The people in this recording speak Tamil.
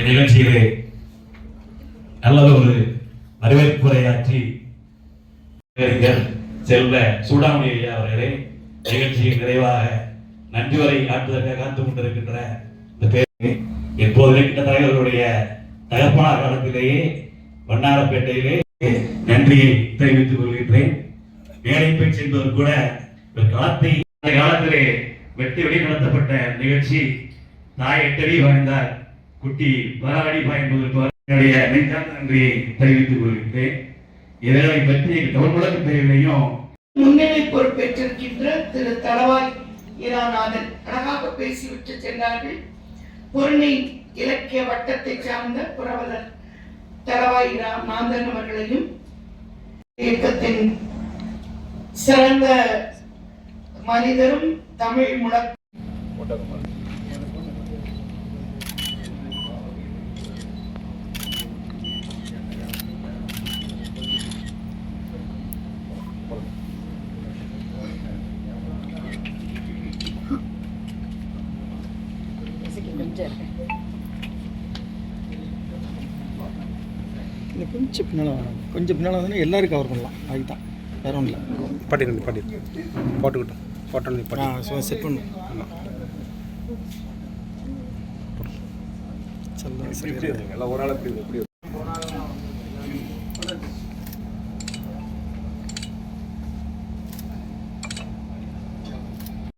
இந்நிகழ்ச்சியிலே நல்ல ஒரு வரவேற்புரையாற்றி செல்ல செல்வ சூடாமணி ஐயா அவர்களே நிகழ்ச்சியின் நிறைவாக நன்றி வரை ஆற்றுவதற்காக காத்து கொண்டிருக்கின்ற இந்த பேர் எப்போது இருக்கின்ற தலைவர்களுடைய தகப்பனார் காலத்திலேயே வண்ணாரப்பேட்டையிலே நன்றியை தெரிவித்துக் கொள்கின்றேன். மேடை பேச்சு என்பவர் கூட ஒரு காலத்தை காலத்திலே வெட்டி வெடி நடத்தப்பட்ட நிகழ்ச்சி. தாய் எட்டடி வாய்ந்தார். குட்டி பராடி பாய்ந்தது என்னுடைய நெஞ்சார்ந்த நன்றியை தெரிவித்துக் கொள்கின்றேன். இதனை பற்றி தமிழ் முழக்கு முன்னணி முன்னிலை பொறுப்பேற்றிருக்கின்ற திரு தளவாய் இராநாதன் அழகாக பேசிவிட்டு சென்றார்கள். பொருணை இலக்கிய வட்டத்தை சார்ந்த புரவலர் தளவாய் இராநாதன் அவர்களையும் இயக்கத்தின் சிறந்த மனிதரும் தமிழ் முழக்கம் இன்னும் கொஞ்சம் பின்னால் வரணும் கொஞ்சம் பின்னால் வந்தோன்னா எல்லாரும் கவர் பண்ணலாம். அதுக்கு தான் வேற ஒன்றும் இல்லை. பாட்டி பாட்டி போட்டுக்கிட்டோம் போட்டோ ஆ பாட்டி ஸோ செட் பண்ணும் சரி எல்லாம் ஒரு ஆள் எப்படி எப்படி